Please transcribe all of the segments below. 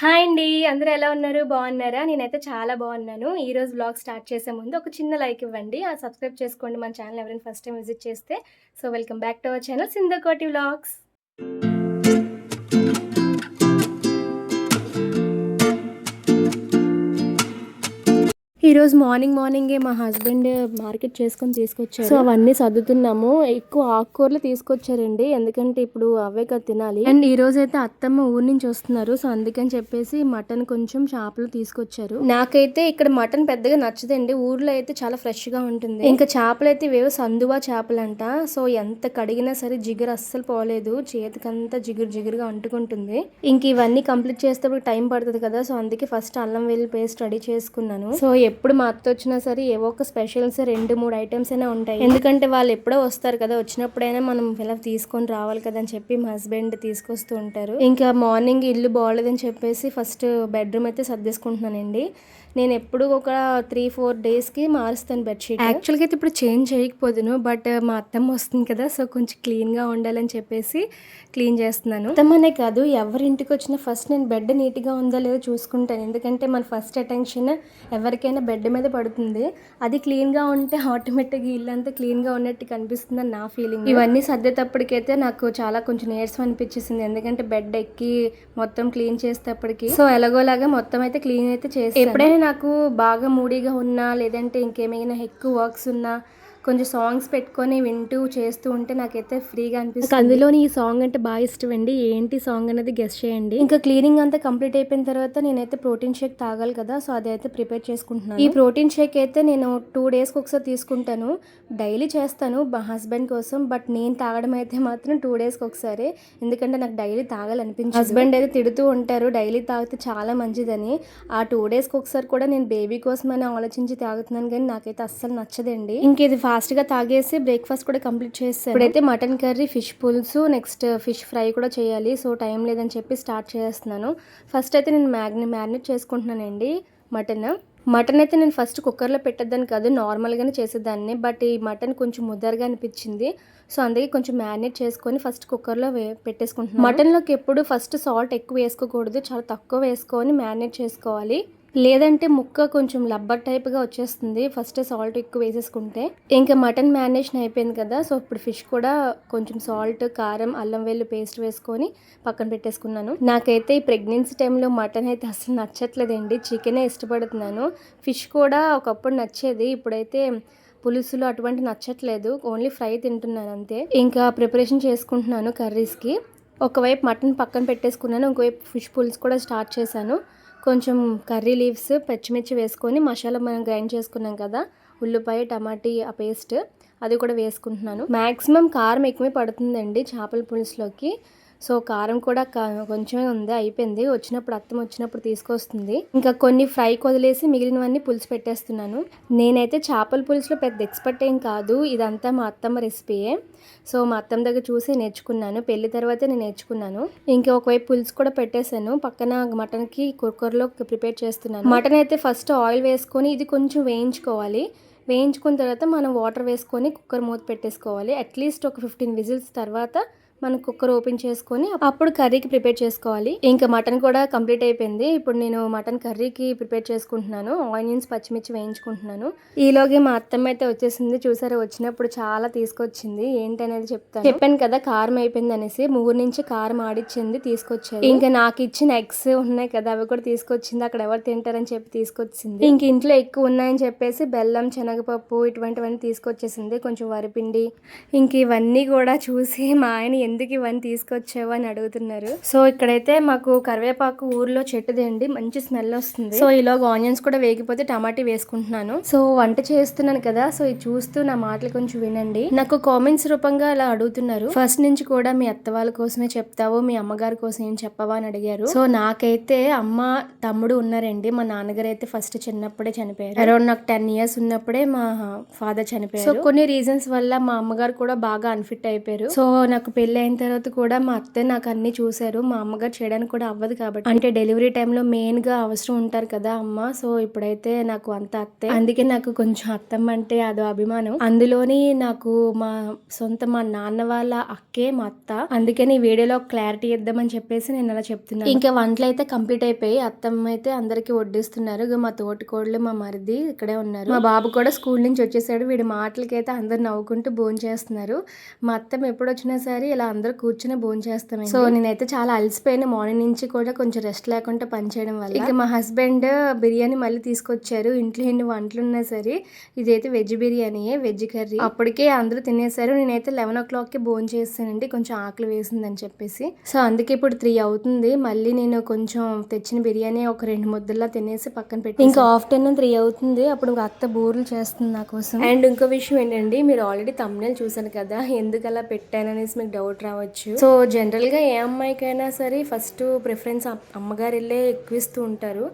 Hi అండి. అందరూ ఎలా ఉన్నారు? బాగున్నారా? నేనైతే చాలా బాగున్నాను. ఈ రోజు బ్లాగ్ స్టార్ట్ చేసే ముందు ఒక చిన్న లైక్ ఇవ్వండి. ఆ సబ్స్క్రైబ్ చేసుకోండి. మన ఛానల్ ఎవరైనా ఫస్ట్ టైం విజిట్ చేస్తే so welcome back to our channel Sindhakoti vlogs ఈ రోజు మార్నింగ్ మార్నింగే మా హస్బెండ్ మార్కెట్ చేసుకొని తీసుకొచ్చారు. సో అవన్నీ సర్దుతున్నాము. ఎక్కువ ఆకుకూరలు తీసుకొచ్చారండి. ఎందుకంటే ఇప్పుడు అవే కదా తినాలి. అండ్ ఈ రోజు అయితే అత్తమ్మ ఊరి నుంచి వస్తున్నారు. సో అందుకని చెప్పేసి మటన్ కొంచెం చేపలు తీసుకొచ్చారు. నాకైతే ఇక్కడ మటన్ పెద్దగా నచ్చదండి. ఊర్లో అయితే చాలా ఫ్రెష్గా ఉంటుంది. ఇంకా చేపలు అయితే ఇవేవో సందువా చేపలంట. సో ఎంత కడిగినా సరే జిగురు అస్సలు పోలేదు. చేతికంతా జిగురు జిగురుగా అంటుకుంటుంది. ఇంక ఇవన్నీ కంప్లీట్ చేస్తే టైం పడుతుంది కదా. సో అందుకే ఫస్ట్ అల్లం వెల్లుల్లి పేస్ట్ రెడీ చేసుకున్నాను. సో ఎప్పుడు మా అత్త వచ్చినా సరే ఏవో ఒక స్పెషల్స్ రెండు మూడు ఐటమ్స్ అయినా ఉంటాయి. ఎందుకంటే వాళ్ళు ఎప్పుడో వస్తారు కదా వచ్చినప్పుడైనా మనం ఇలా తీసుకొని రావాలి కదా అని చెప్పి మా హస్బెండ్ తీసుకొస్తూ ఉంటారు. ఇంకా మార్నింగ్ ఇల్లు బాగోలేదని చెప్పేసి ఫస్ట్ బెడ్రూమ్ అయితే సర్దేసుకుంటున్నానండి. నేను ఎప్పుడు ఒక త్రీ ఫోర్ డేస్కి మారుస్తాను బెడ్షీట్ యాక్చువల్గా అయితే ఇప్పుడు చేంజ్ చేయకపోదును బట్ మా అత్తమ్మ వస్తుంది కదా సో కొంచెం క్లీన్గా ఉండాలని చెప్పేసి క్లీన్ చేస్తున్నాను. అత్తమ్మనే కాదు ఎవరి ఇంటికి వచ్చినా ఫస్ట్ నేను బెడ్ నీట్గా ఉందో లేదో చూసుకుంటాను. ఎందుకంటే మన ఫస్ట్ అటెన్షన్ ఎవరికైనా బెడ్ మీద పడుతుంది. అది క్లీన్గా ఉంటే ఆటోమేటిక్గా ఇల్లు అంతా క్లీన్గా ఉన్నట్టు కనిపిస్తుంది అని నా ఫీలింగ్ ఇవన్నీ సర్దేటప్పటికైతే నాకు చాలా కొంచెం నీరసం అనిపించేసింది. ఎందుకంటే బెడ్ ఎక్కి మొత్తం క్లీన్ చేసేటప్పటికి. సో ఎలాగోలాగా మొత్తం అయితే క్లీన్ అయితే చేసి ఎప్పుడైనా నాకు బాగా మూడీగా ఉన్నా లేదంటే ఇంకేమైనా ఎక్కువ వర్క్స్ ఉన్నా కొంచెం సాంగ్స్ పెట్టుకొని వింటూ చేస్తూ ఉంటే నాకైతే ఫ్రీగా అనిపిస్తుంది. అందులోని ఈ సాంగ్ అంటే బాగా ఇష్టం అండి. ఏంటి సాంగ్ అనేది గెస్ట్ చేయండి. ఇంకా క్లీనింగ్ అంతా కంప్లీట్ అయిపోయిన తర్వాత నేనైతే ప్రోటీన్ షేక్ తాగాలి కదా సో అదైతే ప్రిపేర్ చేసుకుంటున్నాను. ఈ ప్రోటీన్ షేక్ అయితే నేను టూ డేస్కి ఒకసారి తీసుకుంటాను. డైలీ చేస్తాను మా హస్బెండ్ కోసం బట్ నేను తాగడం అయితే మాత్రం టూ డేస్కి ఒకసారి. ఎందుకంటే నాకు డైలీ తాగాలనిపించింది. హస్బెండ్ అయితే తిడుతూ ఉంటారు డైలీ తాగితే చాలా మంచిదని. ఆ టూ డేస్కి ఒకసారి కూడా నేను బేబీ కోసం అని ఆలోచించి తాగుతున్నాను కానీ నాకైతే అస్సలు నచ్చదండి. ఇంక ఇది ఫాస్ట్గా తాగేసి బ్రేక్ఫాస్ట్ కూడా కంప్లీట్ చేస్తాను ఇప్పుడైతే మటన్ కర్రీ ఫిష్ పులుసు నెక్స్ట్ ఫిష్ ఫ్రై కూడా చేయాలి. సో టైం లేదని చెప్పి స్టార్ట్ చేస్తున్నాను. ఫస్ట్ అయితే నేను మ్యాగ్ని మ్యారినేట్ చేసుకుంటున్నానండి మటన్. మటన్ అయితే నేను ఫస్ట్ కుక్కర్లో పెట్టేద్దాన్ని కాదు నార్మల్గానే చేసేదాన్ని. బట్ ఈ మటన్ కొంచెం ముద్దరగా అనిపించింది. సో అందుకే కొంచెం మ్యారినేట్ చేసుకొని ఫస్ట్ కుక్కర్లో వే పెట్టేసుకుంటున్నాను. మటన్లోకి ఎప్పుడు ఫస్ట్ సాల్ట్ ఎక్కువ వేసుకోకూడదు చాలా తక్కువ వేసుకొని మ్యారినేట్ చేసుకోవాలి. లేదంటే ముక్క కొంచెం లబ్బర్ టైప్గా వచ్చేస్తుంది. ఫస్ట్ సాల్ట్ ఎక్కువ వేసేసుకుంటే ఇంకా మటన్ మ్యారినేషన్ అయిపోయింది కదా సో ఇప్పుడు ఫిష్ కూడా కొంచెం సాల్ట్ కారం అల్లం వెల్లు పేస్ట్ వేసుకొని పక్కన పెట్టేసుకున్నాను. నాకైతే ఈ ప్రెగ్నెన్సీ టైంలో మటన్ అయితే అసలు నచ్చట్లేదండి. చికెనే ఇష్టపడుతున్నాను. ఫిష్ కూడా ఒకప్పుడు నచ్చేది ఇప్పుడైతే పులుసులు అటువంటి నచ్చట్లేదు. ఓన్లీ ఫ్రై తింటున్నాను అంతే. ఇంకా ప్రిపరేషన్ చేసుకుంటున్నాను కర్రీస్కి. ఒకవైపు మటన్ పక్కన పెట్టేసుకున్నాను ఇంకోవైపు ఫిష్ పులుసు కూడా స్టార్ట్ చేశాను. కొంచెం కర్రీ లీవ్స్ పచ్చిమిర్చి వేసుకొని మసాలా మనం గ్రైండ్ చేసుకున్నాం కదా ఉల్లిపాయ టమాటీ ఆ పేస్ట్ అది కూడా వేసుకుంటున్నాను. మ్యాక్సిమం కారం ఎక్కువే పడుతుందండి చేపల పులుసులోకి. సో కారం కూడా కొంచెమే ఉంది అయిపోయింది. వచ్చినప్పుడు అత్తం వచ్చినప్పుడు తీసుకొస్తుంది. ఇంకా కొన్ని ఫ్రై వదిలేసి మిగిలినవన్నీ పులుసు పెట్టేస్తున్నాను. నేనైతే చేపల పులుసులో పెద్ద ఎక్స్పర్ట్ ఏం కాదు. ఇదంతా మా అత్తమ్మ రెసిపీయే సో మా అత్తమ్మ దగ్గర చూసి నేర్చుకున్నాను. పెళ్ళి తర్వాతే నేను నేర్చుకున్నాను. ఇంకా ఒకవైపు పులుసు కూడా పెట్టేశాను. పక్కన మటన్కి కుక్కర్లో ప్రిపేర్ చేస్తున్నాను. మటన్ అయితే ఫస్ట్ ఆయిల్ వేసుకొని ఇది కొంచెం వేయించుకోవాలి. వేయించుకున్న తర్వాత మనం వాటర్ వేసుకొని కుక్కర్ మూత పెట్టేసుకోవాలి. అట్లీస్ట్ ఒక ఫిఫ్టీన్ విజిల్స్ తర్వాత మనం కుక్కర్ ఓపెన్ చేసుకొని అప్పుడు కర్రీకి ప్రిపేర్ చేసుకోవాలి. ఇంకా మటన్ కూడా కంప్లీట్ అయిపోయింది. ఇప్పుడు నేను మటన్ కర్రీకి ప్రిపేర్ చేసుకుంటున్నాను. ఆనియన్స్ పచ్చిమిర్చి వేయించుకుంటున్నాను. ఈలోగే మా అత్తమ్మ అయితే వచ్చేసింది. చూసారా? వచ్చినప్పుడు చాలా తీసుకొచ్చింది. ఏంటి అనేది చెప్తాను. చెప్పాను కదా కారం అయిపోయింది అనేసి. ఊరు నుంచి కారం ఆడిచ్చింది తీసుకొచ్చారు. ఇంకా నాకు ఇచ్చిన ఎగ్స్ ఉన్నాయి కదా అవి కూడా తీసుకొచ్చింది. అక్కడ ఎవరు తింటారని చెప్పి తీసుకొచ్చింది. ఇంక ఇంట్లో ఎక్కువ ఉన్నాయని చెప్పేసి బెల్లం శనగపప్పు ఇటువంటివన్నీ తీసుకొచ్చేసింది. కొంచెం వరిపిండి. ఇంక ఇవన్నీ కూడా చూసి మా ఆయన ఎందుకు ఇవన్నీ తీసుకొచ్చావు అని అడుగుతున్నారు. సో ఇక్కడైతే మాకు కరివేపాకు ఊర్లో చెట్టుదండి మంచి స్మెల్ వస్తుంది. సో ఈలోగా ఆనియన్స్ కూడా వేగిపోతే టమాటీ వేసుకుంటున్నాను. సో వంట చేస్తున్నాను కదా. సో ఇది చూస్తూ నా మాటలు కొంచెం వినండి. నాకు కామెంట్స్ రూపంగా అలా అడుగుతున్నారు. ఫస్ట్ నుంచి కూడా మీ అత్త వాళ్ళ కోసమే చెప్తావు మీ అమ్మగారి కోసం ఏం చెప్పవా అని అడిగారు. సో నాకైతే అమ్మ తమ్ముడు ఉన్నారండి. మా నాన్నగారు అయితే ఫస్ట్ చిన్నప్పుడే చనిపోయారు. అరౌండ్ నాకు టెన్ ఇయర్స్ ఉన్నప్పుడే మా ఫాదర్ చనిపోయారు. సో కొన్ని రీజన్స్ వల్ల మా అమ్మగారు కూడా బాగా అన్ఫిట్ అయిపోయారు. సో నాకు పెళ్ళి పెళ్ళి అయిన తర్వాత కూడా మా అత్తే నాకు అన్ని చూశారు. మా అమ్మగారు చేయడానికి కూడా అవ్వదు కాబట్టి. అంటే డెలివరీ టైంలో మెయిన్గా అవసరం ఉంటారు కదా అమ్మ. సో ఇప్పుడైతే నాకు అంత అత్తే అందుకే నాకు కొంచెం అత్తమ్మ అంటే అదో అభిమానం. అందులోని నాకు మా సొంత మా నాన్న వాళ్ళ అక్కే మా అత్త. అందుకని ఈ వీడియోలో క్లారిటీ ఇద్దామని చెప్పేసి నేను అలా చెప్తున్నాను. ఇంకా వంటలు అయితే కంప్లీట్ అయిపోయి అత్తమ్మ అయితే అందరికి వడ్డిస్తున్నారు. మా తోటి కోడలు మా మరిది ఇక్కడే ఉన్నారు. మా బాబు కూడా స్కూల్ నుంచి వచ్చేసాడు. వీడి మాటలకైతే అందరు నవ్వుకుంటూ భోజనం చేస్తున్నారు మా అత్తమ్మ ఎప్పుడు వచ్చినా సరే ఇలా అందరూ కూర్చుని భోజనం చేస్తాం సో నేనైతే చాలా అలసిపోయిన. మార్నింగ్ నుంచి కూడా కొంచెం రెస్ట్ లేకుండా పని చేయడం వల్ల. ఇక మా హస్బెండ్ బిర్యానీ మళ్ళీ తీసుకొచ్చారు. ఇంట్లో ఎన్ని వంటలు ఉన్నా సరే ఇదైతే వెజ్ బిర్యానీ వెజ్ కర్రీ. అప్పటికే అందరూ తినేసారు నేనైతే లెవెన్ ఓ క్లాక్కి భోజనం చేస్తానండి. కొంచెం ఆకలి వేసిందని చెప్పేసి. సో అందుకే ఇప్పుడు త్రీ అవుతుంది. మళ్ళీ నేను కొంచెం తెచ్చిన బిర్యానీ ఒక రెండు ముద్దల్లా తినేసి పక్కన పెట్టి ఇంకా ఆఫ్టర్నూన్ త్రీ అవుతుంది. అప్పుడు ఇంకా అత్త బూరెలు చేస్తుంది నా కోసం. అండ్ ఇంకో విషయం ఏంటండి? మీరు ఆల్రెడీ తమ్ముళ్ళు చూసాను కదా. ఎందుకు అలా పెట్టాననేసి మీకు డౌట్ రావచ్చు. సో జనరల్గా ఏ అమ్మాయికైనా సరే ఫస్ట్ ప్రిఫరెన్స్ అమ్మగారు వెళ్ళే ఎక్కువ ఇస్తూ ఉంటారు.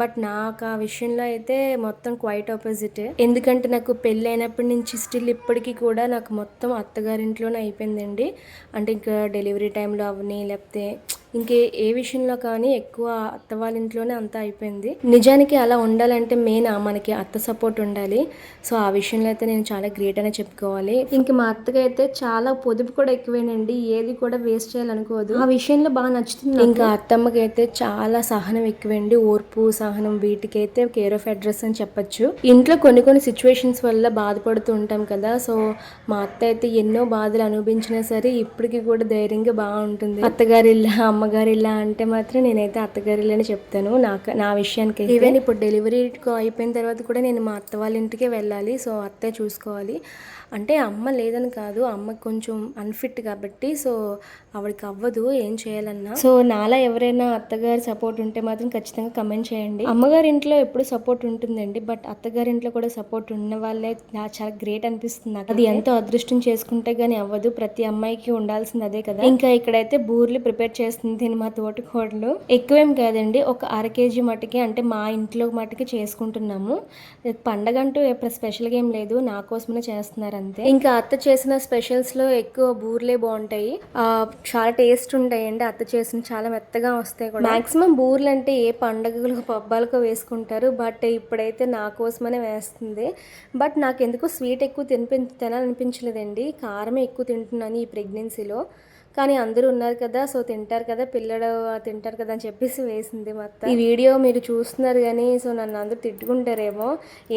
బట్ నాకు ఆ విషయంలో అయితే మొత్తం క్వైట్ ఆపోజిట్ ఎందుకంటే నాకు పెళ్ళి అయినప్పటి నుంచి స్టిల్ ఇప్పటికీ కూడా నాకు మొత్తం అత్తగారింట్లోనే అయిపోయిందండి. అంటే ఇంకా డెలివరీ టైంలో అవని లేకపోతే ఇంకే ఏ విషయంలో కానీ ఎక్కువ అత్త వాళ్ళ ఇంట్లోనే అంతా అయిపోయింది. నిజానికి అలా ఉండాలంటే మెయిన్ మనకి అత్త సపోర్ట్ ఉండాలి. సో ఆ విషయంలో అయితే నేను చాలా గ్రేట్ అనే చెప్పుకోవాలి. ఇంక మా అత్తగా అయితే చాలా పొదుపు కూడా ఎక్కువేనండి. ఏది కూడా వేస్ట్ చేయాలనుకోదు. ఆ విషయంలో బాగా నచ్చుతుంది ఇంకా అత్తమ్మకి అయితే చాలా సహనం ఎక్కువండి. ఓర్పు సహనం వీటికైతే కేర్ ఆఫ్ అడ్రస్ అని చెప్పొచ్చు. ఇంట్లో కొన్ని కొన్ని సిచ్యువేషన్స్ వల్ల బాధపడుతూ ఉంటాం కదా. సో మా అత్త అయితే ఎన్నో బాధలు అనుభవించినా సరే ఇప్పటికీ కూడా ధైర్యంగా బాగుంటుంది. అత్తగారిల్లా అమ్మగారిల్లా అంటే మాత్రం నేనైతే అత్తగారిల్లని చెప్తాను. నాకు నా విషయానికి ఈవెన్ ఇప్పుడు డెలివరీ అయిపోయిన తర్వాత కూడా నేను మా అత్త వాళ్ళ ఇంటికే వెళ్ళాలి. సో అత్తే చూసుకోవాలి. అంటే అమ్మ లేదని కాదు అమ్మ కొంచెం అన్ఫిట్ కాబట్టి సో ఆవిడకి అవ్వదు ఏం చేయాలన్నా. సో నాలా ఎవరైనా అత్తగారి సపోర్ట్ ఉంటే మాత్రం ఖచ్చితంగా కమెంట్ చేయండి. అమ్మగారి ఇంట్లో ఎప్పుడు సపోర్ట్ ఉంటుందండి బట్ అత్తగారి ఇంట్లో కూడా సపోర్ట్ ఉన్న వాళ్ళే నాకు చాలా గ్రేట్ అనిపిస్తుంది నాకు. అది ఎంతో అదృష్టం చేసుకుంటే గానీ అవ్వదు. ప్రతి అమ్మాయికి ఉండాల్సింది అదే కదా. ఇంకా ఇక్కడైతే బూర్లు ప్రిపేర్ చేస్తుంది మా తోటకూరలు ఎక్కువేం కాదండి ఒక అర కేజీ మటుకి అంటే మా ఇంట్లో మట్టుకి చేసుకుంటున్నాము. పండగ అంటూ ఎప్పుడు స్పెషల్గా ఏం లేదు నా కోసమే చేస్తున్నారు అంతే. ఇంకా అత్త చేసిన స్పెషల్స్లో ఎక్కువ బూర్లే బాగుంటాయి. చాలా టేస్ట్ ఉంటాయండి అత్త చేసిన చాలా మెత్తగా వస్తాయి కూడా. మాక్సిమం బూర్లు అంటే ఏ పండగలకు పబ్బాలకు వేసుకుంటారు బట్ ఇప్పుడైతే నా కోసమనే వేస్తుంది. బట్ నాకు ఎందుకో స్వీట్ ఎక్కువ తినిపి తినాలనిపించలేదండి కారమే ఎక్కువ తింటున్నాను ఈ ప్రెగ్నెన్సీలో. కానీ అందరూ ఉన్నారు కదా సో తింటారు కదా పిల్లడు తింటారు కదా అని చెప్పేసి వేసింది మొత్తం. ఈ వీడియో మీరు చూస్తున్నారు కానీ సో నన్ను అందరూ తిట్టుకుంటారేమో.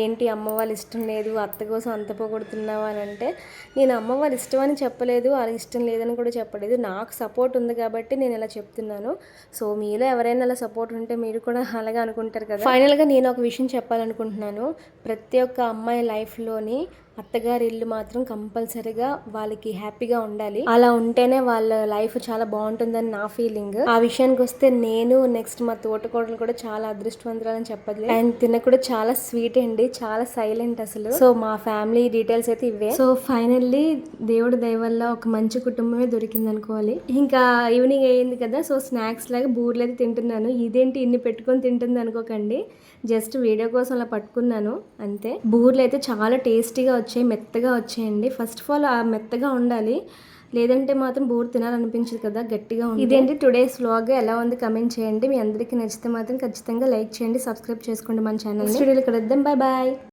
ఏంటి అమ్మ వాళ్ళు ఇష్టం లేదు అత్త కోసం అంత పొగొడుతున్నావా అని అంటే నేను అమ్మ వాళ్ళు ఇష్టం అని చెప్పలేదు వాళ్ళకి ఇష్టం లేదని కూడా చెప్పలేదు. నాకు సపోర్ట్ ఉంది కాబట్టి నేను ఇలా చెప్తున్నాను. సో మీలో ఎవరైనా అలా సపోర్ట్ ఉంటే మీరు కూడా అలాగే అనుకుంటారు కదా. ఫైనల్గా నేను ఒక విషయం చెప్పాలనుకుంటున్నాను. ప్రతి ఒక్క అమ్మాయి లైఫ్లోని అత్తగారి ఇల్లు మాత్రం కంపల్సరీగా వాళ్ళకి హ్యాపీగా ఉండాలి. అలా ఉంటేనే వాళ్ళ లైఫ్ చాలా బాగుంటుందని నా ఫీలింగ్. ఆ విషయానికి వస్తే నేను నెక్స్ట్ మా తోటకోడలు కూడా చాలా అదృష్టవంతురాలని చెప్పదు అండ్ తిన కూడా చాలా స్వీట్ అండి చాలా సైలెంట్ అసలు. సో మా ఫ్యామిలీ డీటెయిల్స్ అయితే ఇవే. సో ఫైనల్లీ దేవుడి దయ వల్ల ఒక మంచి కుటుంబమే దొరికింది అనుకోవాలి. ఇంకా ఈవినింగ్ అయ్యింది కదా సో స్నాక్స్ లాగా బూర్లు అయితే తింటున్నాను. ఇదేంటి ఇన్ని పెట్టుకొని తింటుంది అనుకోకండి. జస్ట్ వీడియో కోసం అలా పట్టుకున్నాను అంతే. బూర్లు అయితే చాలా టేస్టీగా వచ్చాయి మెత్తగా వచ్చాయండి. ఫస్ట్ ఆఫ్ ఆల్ ఆ మెత్తగా ఉండాలి. లేదంటే మాత్రం బోర్ తినాలనిపించదు కదా గట్టిగా ఉంది ఇదేంటి టుడేస్ వ్లాగ్ ఎలా ఉంది? కమెంట్ చేయండి. మీ అందరికీ నచ్చితే మాత్రం ఖచ్చితంగా లైక్ చేయండి సబ్స్క్రైబ్ చేసుకోండి మన ఛానల్ స్టూడియోలో కలుద్దాం. Bye bye